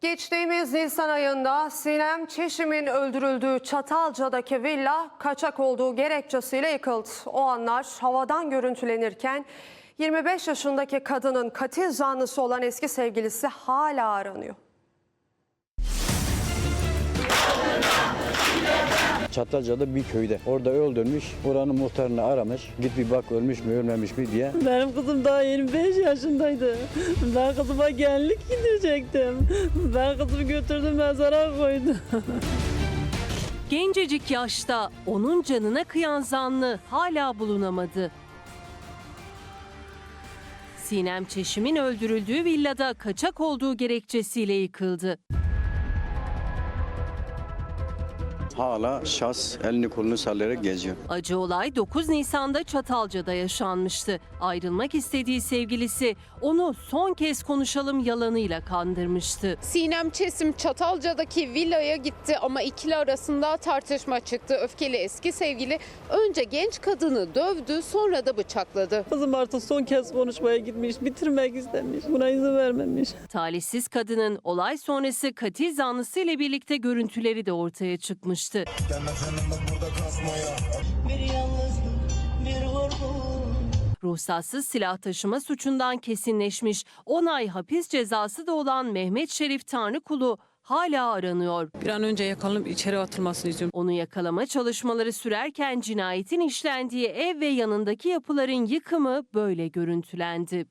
Geçtiğimiz Nisan ayında Sinem Çeşim'in öldürüldüğü Çatalca'daki villa kaçak olduğu gerekçesiyle yıkıldı. O anlar havadan görüntülenirken 25 yaşındaki kadının katil zanlısı olan eski sevgilisi hala aranıyor. Çatalca'da bir köyde. Orada öldürmüş. Oranın muhtarını aramış. Git bir bak ölmüş mü ölmemiş mi diye. Benim kızım daha 25 yaşındaydı. Ben kızıma gelinlik gidecektim. Ben kızımı götürdüm mezara koydum. Gencecik yaşta onun canına kıyan zanlı hala bulunamadı. Sinem Çeşim'in öldürüldüğü villada kaçak olduğu gerekçesiyle yıkıldı. Hala şahs elini kolunu sallayarak geziyor. Acı olay 9 Nisan'da Çatalca'da yaşanmıştı. Ayrılmak istediği sevgilisi onu son kez konuşalım yalanıyla kandırmıştı. Sinem Çesim Çatalca'daki villaya gitti ama ikili arasında tartışma çıktı. Öfkeli eski sevgili önce genç kadını dövdü sonra da bıçakladı. Kızım artık son kez konuşmaya gitmiş. Bitirmek istemiş. Buna izin vermemiş. Talihsiz kadının olay sonrası katil zanlısı ile birlikte görüntüleri de ortaya çıkmıştı. Ruhsatsız silah taşıma suçundan kesinleşmiş 10 ay hapis cezası da olan Mehmet Şerif Tanrıkulu hala aranıyor. Bir an önce yakalanıp içeri atılmasını istiyorum. Onu yakalama çalışmaları sürerken cinayetin işlendiği ev ve yanındaki yapıların yıkımı böyle görüntülendi.